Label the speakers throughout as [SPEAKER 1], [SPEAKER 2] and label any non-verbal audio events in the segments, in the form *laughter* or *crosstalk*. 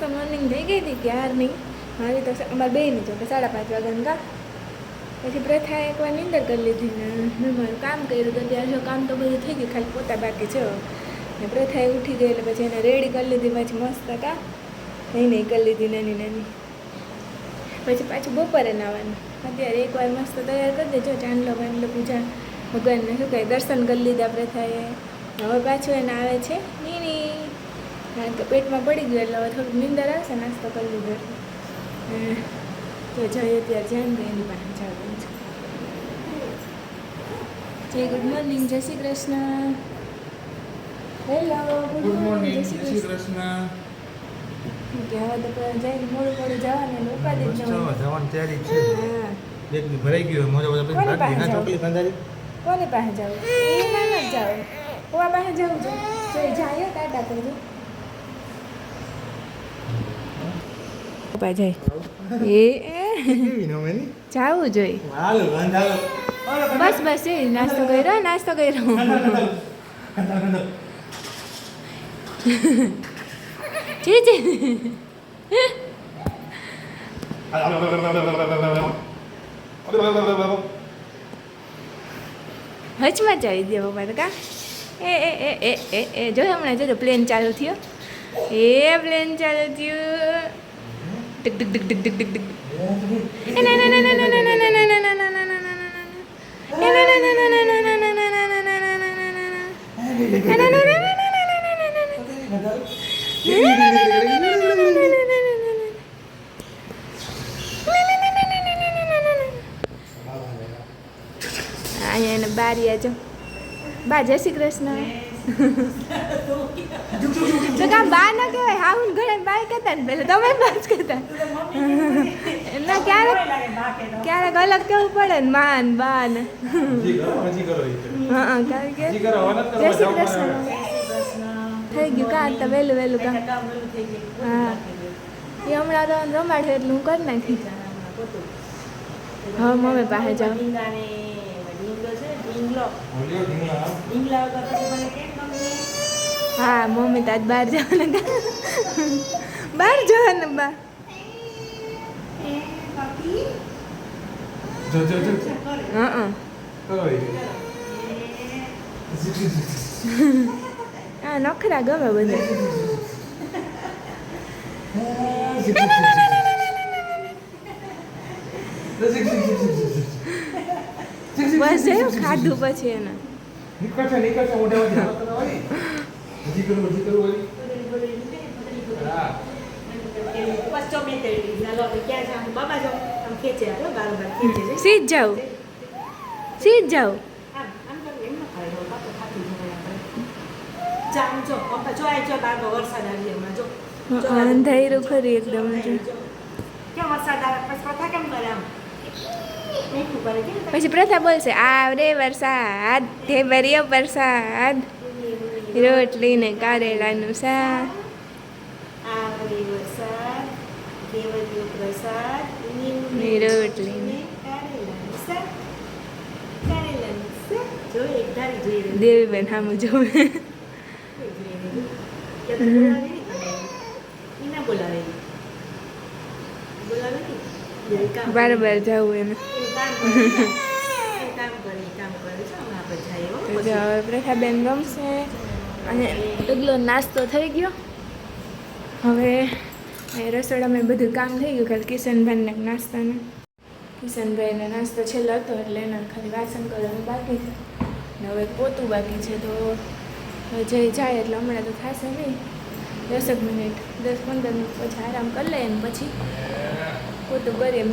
[SPEAKER 1] મસ્ત મોર્નિંગ થઈ ગઈ હતી ક્યારની મારી તો અમારે બેની તો સાડા પાંચ વાગ્યાનું કામ પછી પ્રથાએ એકવાર નિંદર કરી લીધી ને મેં મારું કામ કર્યું તો ત્યાં જો કામ તો બધું થઈ ગયું, ખાલી પોતા બાકી છે ને પ્રથાએ ઉઠી ગઈ એટલે પછી એને રેડી કરી લીધી, પછી મસ્ત કા. નહીં નહીં કરી લીધી નાની નાની. પછી પાછું બપોરે નાવાનું. અત્યારે એકવાર મસ્ત તૈયાર કરી દેજો, ચાંદલો વાંદલો પૂજા. ભગવાનને શું કહે, દર્શન કરી લીધા પ્રથાએ. હવે પાછું એને આવે છે. નીની. કારણ કે પેટમાં પડી ગયું એટલે હવે થોડુંક નીંદર આવશે નાસ્તો કરી લીધો. તો જઈએ ત્યાં દે એની પાસે જવાનું છે. જય ગુડ મોર્નિંગ જય Shri Krishna. Hello
[SPEAKER 2] good morning
[SPEAKER 1] જય શ્રી કૃષ્ણ. કે હવે તો જઈને મોડું મોડું જવાનું ઉપાધિ જ
[SPEAKER 2] જવાની. તૈયારી છે.
[SPEAKER 1] હા.
[SPEAKER 2] બેગની ભરાઈ ગયું મોજા મોજા બધી
[SPEAKER 1] પાસે
[SPEAKER 2] ના? ચોકલી કંધારી
[SPEAKER 1] કોની પાસે જવું? એમાં ન જાવ. કોવા પાસે જવું જોઈ જાય ટાટા કરજો. પપ્પા જાય. એ જાવું જોઈએ બસ બસ, એ, નાસ્તો કર્યો નાસ્તો કર્યો. જી જી હચમાં ચાવી દે પપ્પા તો કા? એ એ એ એ એ જો હમણાં જો પ્લેન ચાલુ થયો. એ પ્લેન ચાલુ થયું. deg deg deg deg deg deg deg Ayo, એને બારી આજો બા જય શ્રી કૃષ્ણ તો કામ બા ના કહેવાય હા હું ઘરે બાય કહેતા ને પેલા તમે બાજ કહેતા. ના ક્યારેક ક્યારેક અલગ કેવું પડે ને માન બા ને. હા હા કારણ કે જય શ્રી કૃષ્ણ. થઈ ગયું કાં તો વહેલું વહેલું કામ હા. એ હમણાં તો રમાડે એટલે હું કરી નાખી. હા મમ્મી પાસે જાઉં. હા મમ્મી તાજ બહાર જવાના કા બહાર જવાના બા
[SPEAKER 2] જો જો જો
[SPEAKER 1] હા
[SPEAKER 2] કરો ઈ.
[SPEAKER 1] હા નખરા ગમે બધા બસ એવું ખાધું પછી એને
[SPEAKER 2] નીકળશે નીકળશે મોઢામાંથી હજી કરવું હજી કરવું હોય?
[SPEAKER 1] સીધ જાઓ. પછી પ્રથા બોલશે આ રે વરસાદ ધે ભર્યો વરસાદ. રોટલી કારેલાનું શાક દેવીબેન સામું જોવે બરાબર જવું એને કામ કરે કામ કરે છે હવે પ્રથા ગમશે અને ડગલો નાસ્તો થઈ ગયો. હવે રસોડામાં બધું કામ થઈ ગયું ખાલી કિશનભાઈને નાસ્તાને. કિશનભાઈને નાસ્તો છેલ્લો હતો એટલે એના ખાલી વાસણ કરવાનું બાકી છે. ને હવે પોતું બાકી છે તો જઈ જાય એટલે હમણાં તો થશે નહીં. દસેક મિનિટ, દસ પંદર મિનિટ પછી આરામ કરી લઈએ ને પછી પોતું કરીએ એમ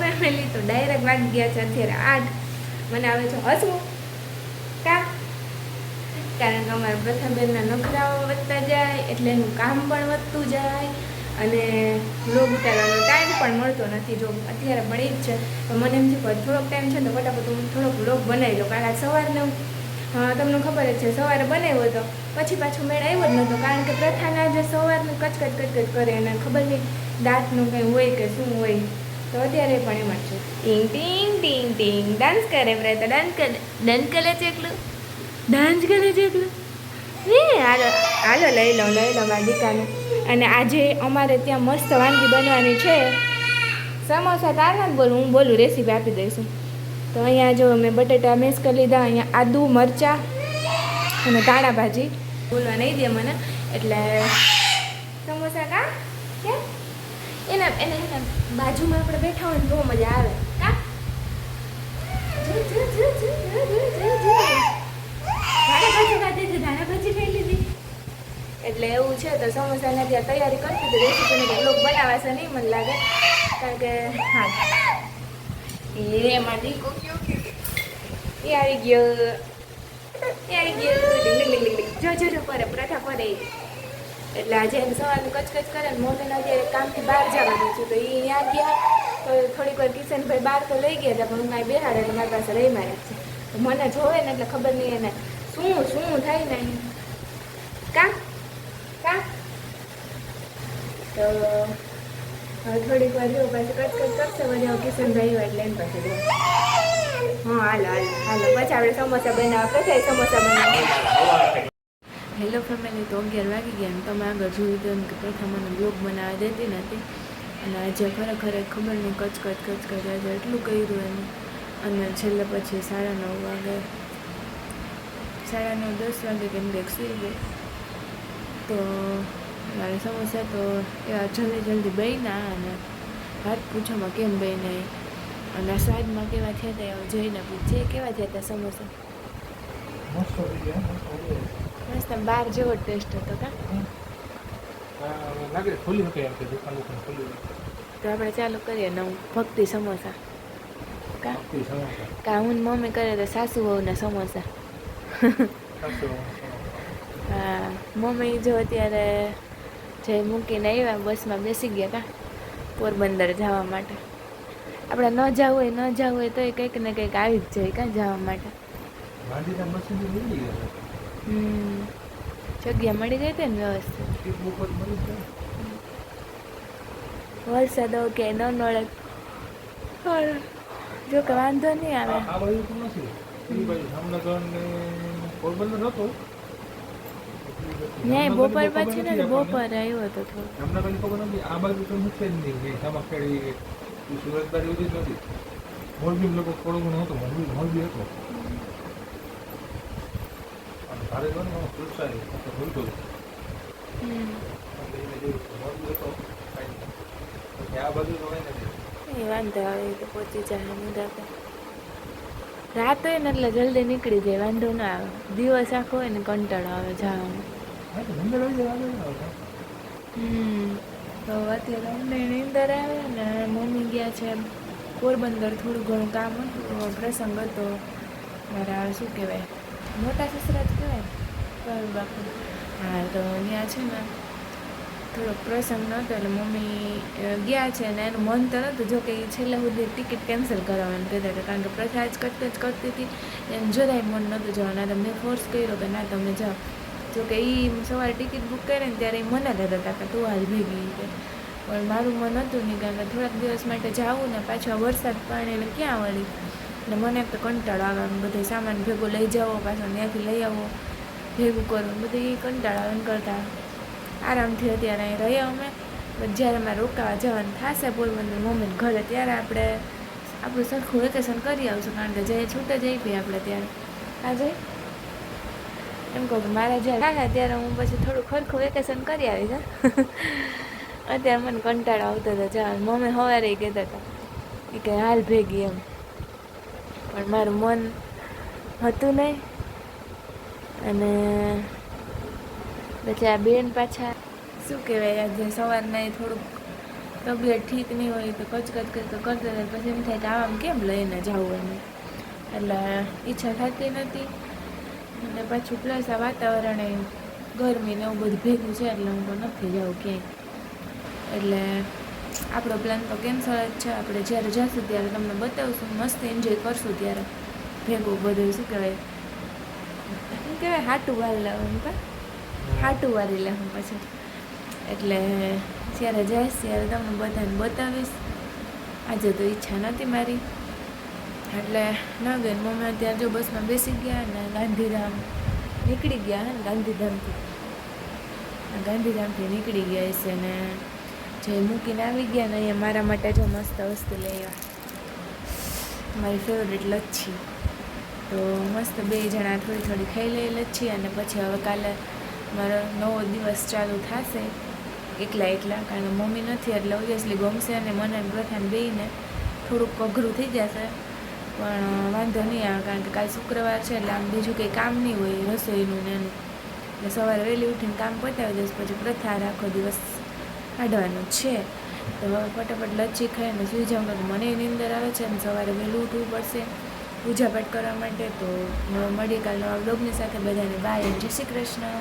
[SPEAKER 1] ફેમિલી તો ડાયરેક્ટ વાગી ગયા છે અત્યારે આઠ. મને આવે છે હસવું. કારણ કે અમારા પ્રથમબેનના નખરાઓ વધતા જાય, એટલે એનું કામ પણ વધતું જાય અને લોગ ઉતારવાનો ટાઈમ પણ મળતો નથી. જો અત્યારે એ જ છે, તો મને એમ થયું થોડોક ટાઈમ છે તો ફટાફટ હું થોડોક લોગ બનાવી દઉં કારણ કે સવારને તમને ખબર જ છે, સવારે બનાવ્યો હતો, પછી પાછો મેળ આવ્યો જ નહોતો, કારણ કે પ્રથાના જે સવારનું કચકચ કચકચ કરે અને ખબર નહીં દાંતનું કંઈ હોય કે શું હોય, તો અત્યારે પણ એમાં છે. ટીંગ ટીંગ ટીંગ ટીંગ. ડાન્સ કરે પ્રથા ડાન્સ કરે ડાન્સ કરે છે એકલું? ડાન્સ કરે છે એટલે?
[SPEAKER 3] હે, હાલો હાલો, લઈ લો લઈ લો મારી દીકાને. અને આજે અમારે ત્યાં મસ્ત વાનગી બનવાની છે. સમોસા તારે જ બોલું, હું બોલું રેસીપી આપી દઈશું. તો અહીંયા જો મેં બટેટા મેસ કરી લીધા, અહીંયા આદુ, મરચાં અને ધાણા ભાજી. બોલવા નહીં દે મને, એટલે સમોસા કા? કે? એને, એના બાજુમાં આપણે બેઠા હોય ને બહુ મજા આવે. કા જો, જો, જો, જો, જો, જો, જો, જો. ધાણા ભાજી ખાધી હતી ધાણા ભાજી ખાઈ લીધી એટલે એવું છે, તો સમોસાને ત્યાં તૈયારી કરતી હતી રેસીપીનો બ્લોગ બનાવાશે નહીં, મને લાગે. કારણ કે, હા. એ કે એ આવી ગયો. એ આવી ગયો. જો જો જો, પરે પ્રથા પરે. એટલે આજે એમ સવારનું કચકચ કરે ને મમ્મીને અત્યારે કામથી બહાર જવાનું છું, તો એ ત્યાં ગયા. થોડીક વાર કિશનભાઈ બહાર તો લઈ ગયા હતા, પણ હું કાંઈ બેહાડે એટલે મારી પાસે રહી મારે મને જોવે ને એટલે ખબર નહીં એને શું શું થાય ને અહીં. કા કા તો હવે થોડીક વાર જો પછી કટ કટ કરશે પછી કિશન કિશનભાઈ હોય એટલે પછી હા, હાલો હાલો પછી આપણે સમોસા બનાવવા પછી સમોસા બનાવવા? હેલો ફેમિલી તો અગિયાર વાગી ગયા ને તમે આગળ જોયું હતું કે પ્રથમ મને બ્લોગ બનાવી દેતી નથી અને આજે ખરેખર ખબર નહીં, કચકચ કચકચ, આજે એટલું કર્યું એનું. અને છેલ્લે પછી સાડા નવ વાગે, સાડા નવ, દસ વાગે કેમ કે સુઈ ગઈ. તો મારે સમોસા તો એવા જલ્દી જલ્દી બન્યા અને હાથ પૂછોમાં કેમ બન્યા. અને સ્વાદમાં કેવા થયા હતા એવું જોઈને પૂછીએ કેવા થયા હતા સમોસા
[SPEAKER 4] મસ્ત
[SPEAKER 3] બાર જેવો ટેસ્ટ હતો કા?
[SPEAKER 4] લાગે એમ દુકાન દુકાન
[SPEAKER 3] તો આપણે ચાલુ કરીએ ને ભક્તિ સમોસા. કા? કા હું મમ્મી કરે તો સાસુ વહુના સમોસા. હા મમ્મી જો અત્યારે જે મૂકીને આવ્યા બસમાં બેસી ગયા કા પોરબંદર જવા માટે આપણે ન જવું હોય ન જવું હોય તો એ કંઈક ને કંઈક આવી જ જાય કાં જવા માટે જગ્યા મળી ગઈ હતી ને વ્યવસ્થિત
[SPEAKER 4] જાય.
[SPEAKER 3] વરસાદ ઓકે ન નળે જો કે વાંધો નહીં આવે
[SPEAKER 4] આ આ બાજુ તો નથી. પેલી બાજુ જામનગર ને પોરબંદર નહોતો.
[SPEAKER 3] ન્યાય બપોર પછી ને. બપોર આવ્યો હતો થોડો
[SPEAKER 4] જામનગરની ખબર નથી. આ બાજુ તો મુખ્ય જ નહીં. કે તમા એ સુરત બાજુ જ નથી. મોરબી લોકો થોડો ઘણો હતો મોરબી મોરબી હતો. અને ભારે જો ને આમાં તો ભૂલતો આ બાજુ તો નથી.
[SPEAKER 3] એ વાંધો આવે તો પહોંચી જાય મુદા રાત હોય ને એટલે જલ્દી નીકળી જાય વાંધો ના આવે દિવસ આખો હોય ને કંટાળો આવે જવાનો
[SPEAKER 4] તો
[SPEAKER 3] અત્યારે અમને નીંદર આવે ને મમ્મી ગયા છે પોરબંદર, થોડું ઘણું કામ હતું, પ્રસંગ હતો. મારા શું કહેવાય, મોટા સસરા જ કહેવાય બાપુ હા, તો ત્યાં છે ને થોડોક પ્રસંગ નહોતો એટલે મમ્મી ગયા છે ને એનું મન તો નહોતું જોકે એ છેલ્લા સુધી ટિકિટ કેન્સલ કરાવવાનું કહેતા હતા, કારણ કે પ્રથા જ કરતી જ કરતી હતી. એને જરાય મન નહોતું જવાનું તમને ફોર્સ કર્યો કે ના તમે જાઓ. જો કે એ સવારે ટિકિટ બુક કરીને ત્યારે એ મને લેતા હતા કે તું હાલ ભેગી પણ મારું મન હતું નહીં કારણ થોડાક દિવસ માટે જાવું ને પાછા વરસાદ પાણી એટલે ક્યાં વળી? ને મને તો કંટાળો આવે બધો સામાન ભેગો લઈ જાવો પાછો ત્યાંથી લઈ આવો, ભેગું કરવું બધું એ કંટાળો આવે કરતા. આરામથી અત્યારે અહીં રહ્યા અમે. જ્યારે અમારે રોકાવા જવાનું થશે પોરબંદર મમ્મીને ઘરે, ત્યારે આપણે આપણું સરખું વેકેશન કરી આવશું કારણ કે જઈએ, છૂટે જઈ પી આપણે ત્યારે આજે એમ કહું કે મારા જ્યારે થાય ત્યારે હું પછી થોડું ખરખું વેકેશન કરી આવી હા. *laughs* અત્યારે મને કંટાળો આવતો હતો જવાનું મમ્મી સવારે કહેતા હતા એ કે હાલ ભેગી એમ. પણ મારું મન હતું નહીં. અને પછી આ બેન પાછા, શું કહેવાય આજે સવારના એ થોડુંક તબિયત ઠીક નહીં હોય તો કચકચ કરતો કરતા પછી એમ થાય કે આમ કેમ લઈને જવું એને એટલે ઈચ્છા થતી નથી અને પાછું પ્લસ આ વાતાવરણ એ ગરમી ને એવું બધું ભેગું છે એટલે હું તો નથી જાઉં ક્યાંય. એટલે આપણો પ્લાન તો કેન્સલ જ છે. આપણે જ્યારે જઈશું ત્યારે તમને બતાવશું. મસ્ત એન્જોય કરશું ત્યારે. ભેગું બધું શું કહેવાય? કહેવાય? હાટું વાર લાવું કા? હાટું વારી લે પછી. એટલે જ્યારે જઈશ ત્યારે તમને બધાને બતાવીશ. આજે તો ઈચ્છા નથી મારી. એટલે ન મમ્મી અત્યારે જો બસમાં બેસી ગયા ને ગાંધીધામ નીકળી ગયા ને ગાંધીધામથી. ગાંધીધામથી નીકળી ગયા છે ને જે મૂકીને આવી ગયા ને અહીંયા મારા માટે જો મસ્ત વસ્તુ લઈ આવ્યા. મારી ફેવરેટ લચ્છી. તો મસ્ત બે જણા થોડી થોડી ખાઈ લઈ લચ્છી અને પછી હવે કાલે મારો નવો દિવસ ચાલુ થશે. એકલા એકલા, કારણ કે મમ્મી નથી એટલે ઓબ્વિયસલી ગમશે અને મને પ્રથમ બેયને થોડુંક અઘરું થઈ જશે. પણ વાંધો નહીં આવે કારણ કે કાલ શુક્રવાર છે એટલે આમ બીજું કંઈ કામ નહીં હોય, રસોઈનું ને એનું. એટલે સવારે વહેલી ઉઠીને કામ પતાવી દઈશ, પછી પ્રથા આખો દિવસ કાઢવાનો છે. તો હવે ફટાફટ લચ્છી ખાઈને સૂઈ જાઉં તો મને એની અંદર આવે છે અને સવારે વહેલું ઉઠવું પડશે પૂજા પાઠ કરવા માટે. તો મળીએ કાલ નવા બ્લોગની સાથે. બધાને બાય જય શ્રી કૃષ્ણ.